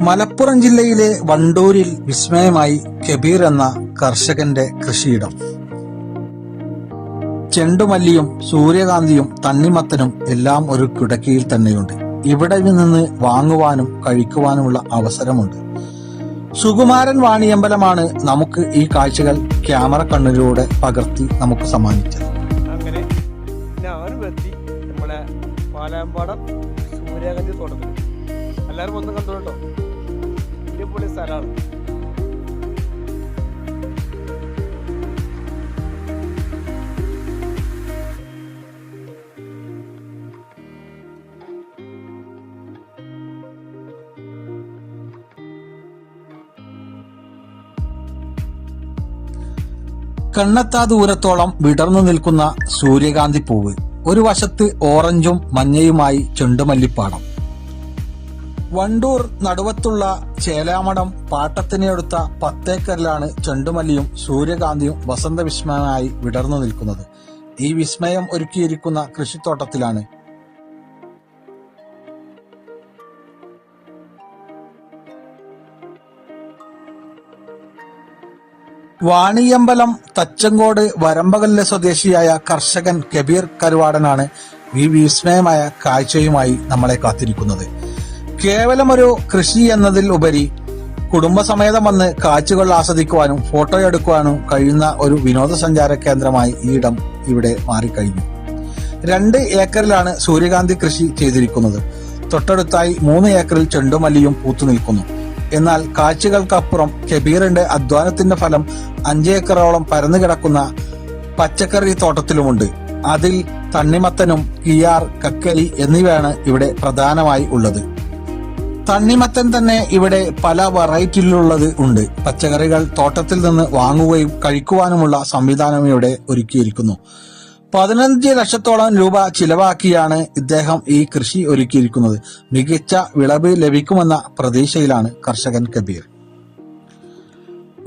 മലപ്പുറം ജില്ലയിലെ വണ്ടൂരിൽ വിസ്മയമായി കബീർ എന്ന കർഷകന്റെ കൃഷിയിടം. ചെണ്ടുമല്ലിയും സൂര്യകാന്തിയും തണ്ണിമത്തനും എല്ലാം ഒരു കിടക്കയിൽ തന്നെയുണ്ട്. ഇവിടെ നിന്ന് വാങ്ങുവാനും കഴിക്കുവാനുമുള്ള അവസരമുണ്ട്. സുകുമാരൻ വാണിയമ്പലമാണ് നമുക്ക് ഈ കാഴ്ചകൾ ക്യാമറ കണ്ണിലൂടെ പകർത്തി നമുക്ക് സമ്മാനിച്ചത്. അങ്ങനെ ഞാനും എത്തി നമ്മളെ പാലാമ്പാടം സൂര്യകാന്തി തോട്ടത്തിൽ എല്ലാവരും ഒന്ന് കണ്ടോട്ടോ അടിപൊളി സ്ഥലമാണ്. കണ്ണെത്താ ദൂരത്തോളം വിടർന്നു നിൽക്കുന്ന സൂര്യകാന്തി പൂവ്. ഒരു വശത്ത് ഓറഞ്ചും മഞ്ഞയുമായി ചെണ്ടുമല്ലിപ്പാടം. വണ്ടൂർ നടുവത്തുള്ള ചേലാമഠം പാട്ടത്തിനെടുത്ത പത്തേക്കറിലാണ് ചെണ്ടുമല്ലിയും സൂര്യകാന്തിയും വസന്തവിസ്മയമായി വിടർന്നു നിൽക്കുന്നത്. ഈ വിസ്മയം ഒരുക്കിയിരിക്കുന്ന കൃഷിത്തോട്ടത്തിലാണ്. വാണിയമ്പലം തച്ചങ്കോട് വരമ്പകലിലെ സ്വദേശിയായ കർഷകൻ കബീർ കരുവാടനാണ് ഈ വിസ്മയമായ കാഴ്ചയുമായി നമ്മളെ കാത്തിരിക്കുന്നത്. കേവലം ഒരു കൃഷി എന്നതിൽ ഉപരി കുടുംബസമേതം വന്ന് കാഴ്ചകൾ ആസ്വദിക്കുവാനും ഫോട്ടോ എടുക്കുവാനും കഴിയുന്ന ഒരു വിനോദസഞ്ചാര കേന്ദ്രമായി ഈ ഇടം ഇവിടെ മാറിക്കഴിഞ്ഞു. രണ്ട് ഏക്കറിലാണ് സൂര്യകാന്തി കൃഷി ചെയ്തിരിക്കുന്നത്. തൊട്ടടുത്തായി മൂന്ന് ഏക്കറിൽ ചെണ്ടുമല്ലിയും പൂത്തു നിൽക്കുന്നു. എന്നാൽ കാഴ്ചകൾക്കപ്പുറം കെബീറിന്റെ അധ്വാനത്തിന്റെ ഫലം അഞ്ചേക്കറോളം പരന്നു കിടക്കുന്ന പച്ചക്കറി തോട്ടത്തിലുമുണ്ട്. അതിൽ തണ്ണിമത്തനും കിയാർ കക്കരി എന്നിവയാണ് ഇവിടെ പ്രധാനമായി ഉള്ളത്. തണ്ണിമത്തൻ തന്നെ ഇവിടെ പല വെറൈറ്റിയിലുള്ളത് ഉണ്ട്. പച്ചക്കറികൾ തോട്ടത്തിൽ നിന്ന് വാങ്ങുകയും കഴിക്കുവാനുമുള്ള സംവിധാനം ഇവിടെ ഒരുക്കിയിരിക്കുന്നു. പതിനഞ്ച് ലക്ഷത്തോളം രൂപ ചിലവാക്കിയാണ് ഇദ്ദേഹം ഈ കൃഷി ഒരുക്കിയിരിക്കുന്നത്. മികച്ച വിളവ് ലഭിക്കുമെന്ന പ്രതീക്ഷയിലാണ് കർഷകൻ കബീർ.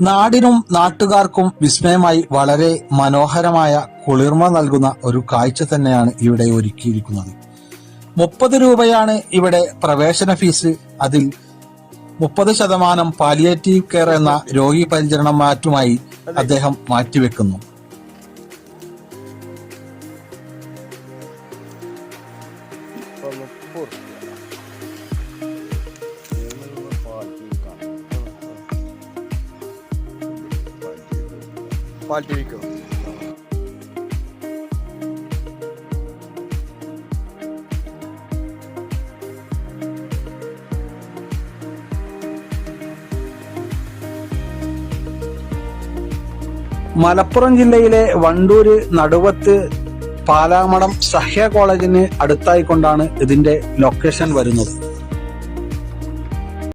നാടിനും നാട്ടുകാർക്കും വിസ്മയമായി വളരെ മനോഹരമായ കുളിർമ നൽകുന്ന ഒരു കാഴ്ച തന്നെയാണ് ഇവിടെ ഒരുക്കിയിരിക്കുന്നത്. മുപ്പത് രൂപയാണ് ഇവിടെ പ്രവേശന ഫീസ്. അതിൽ മുപ്പത് ശതമാനം പാലിയേറ്റീവ് കെയർ എന്ന രോഗി പരിചരണം മാറ്റുമായി അദ്ദേഹം മാറ്റിവെക്കുന്നു. ഇപ്പൊ മുപ്പത് മലപ്പുറം ജില്ലയിലെ വണ്ടൂര് നടുവത്ത് പാലാമടം സഹ്യ കോളേജിന് അടുത്തായിക്കൊണ്ടാണ് ഇതിന്റെ ലൊക്കേഷൻ വരുന്നത്.